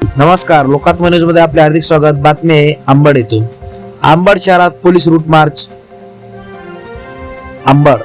नमस्कार लोकात न्यूजमध्ये आपले हार्दिक स्वागत. बातमी आहे आंबड येथून. आंबड शहरात police route march. Ambad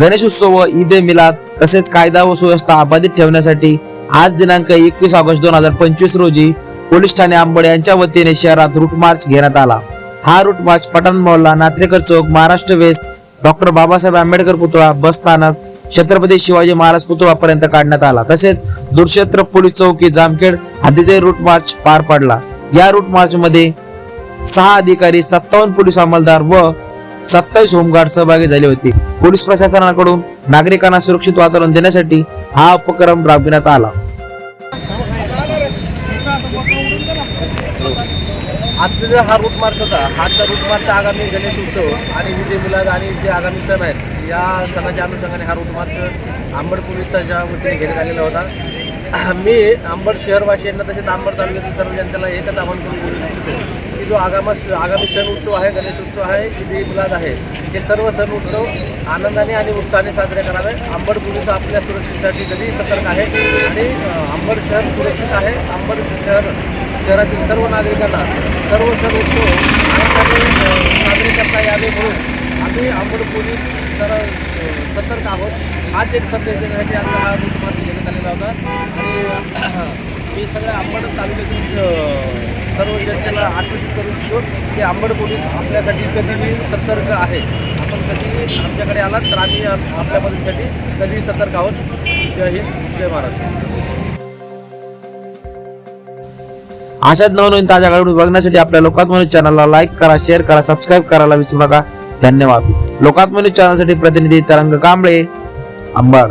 Ganesh Utsav व ईद ए मिलाद तसेच कायदा व सुव्यवस्था अबाधित ठेवण्यासाठी आज दिनांक एकवीस ऑगस्ट दोन हजार पंचवीस रोजी पोलीस ठाणे आंबड यांच्या वतीने शहरात रूट मार्च घेण्यात आला. हा route march Pathan Mohalla Natrekar Chowk Maharashtra west. Doctor Babasaheb Ambedkar पुतळा बस स्थानक छत्रपती शिवाजी महाराज पुतळापर्यंत काढण्यात आला. तसेच दुर्क्षेत्र पोलीस चौकी जामखेड हद्दीतील रूट मार्च पार पडला. या रूट मार्च मध्ये सहा अधिकारी सत्तावन्न पोलीस अंमलदार व सत्तावीस होमगार्ड सहभागी झाले होते. पोलीस प्रशासनाकडून नागरिकांना सुरक्षित वातावरण देण्यासाठी हा उपक्रम राबविण्यात आला. आजचा जो हा रूट मार्च होता हाचा रूट मार्च आगामी गणेश उत्सव आणि विजय ए आणि जे आगामी सण आहेत या सणाच्या अनुषंगाने हा रूट मार्च आंबड पोलिसाच्या वतीने घेण्यात आलेला होता. मी आंबड शहरवासियांना तसेच आंबड तालुक्यातील सर्व जनतेला एकच आवाहन करून बोलू इच्छितो की जो आगामा आगामी सण उत्सव आहे गणेश उत्सव आहे ईद मिलाद आहे हे सर्व सण उत्सव आनंदाने आणि उत्साहाने साजरे करावे. आंबड पोलीस आपल्या सुरक्षेसाठी कधीही सतर्क आहे आणि आंबड शहर सुरक्षित आहे आंबड शहर शहरातील सर्व नागरिकांना सर्व सण उत्सव आनंदाने आपण पोलीस तर सतर्क आहोत. हाच एक संदेश देण्यासाठी आजचा हा रूट घेण्यात आलेला होता. आणि मी सगळ्या आंबड तालुक्यातील सर्व जनतेला आश्वासित करू इच्छितो की आंबड पोलीस आपल्यासाठी कधीही सतर्क आहे. आपण कधीही आमच्याकडे आलात तर आम्ही आपल्या मदतीसाठी कधीही सतर्क आहोत. जय हिंद जय महाराष्ट्र. अशाच नवनवीन ताज्या घडून बघण्यासाठी आपल्या लोकात म्हणून चॅनलला लाईक करा शेअर करा सबस्क्राईब करायला विसरू नका. धन्यवाद. लोकात्म चॅनलसाठी प्रतिनिधी तरंग कांबळे अंबाड.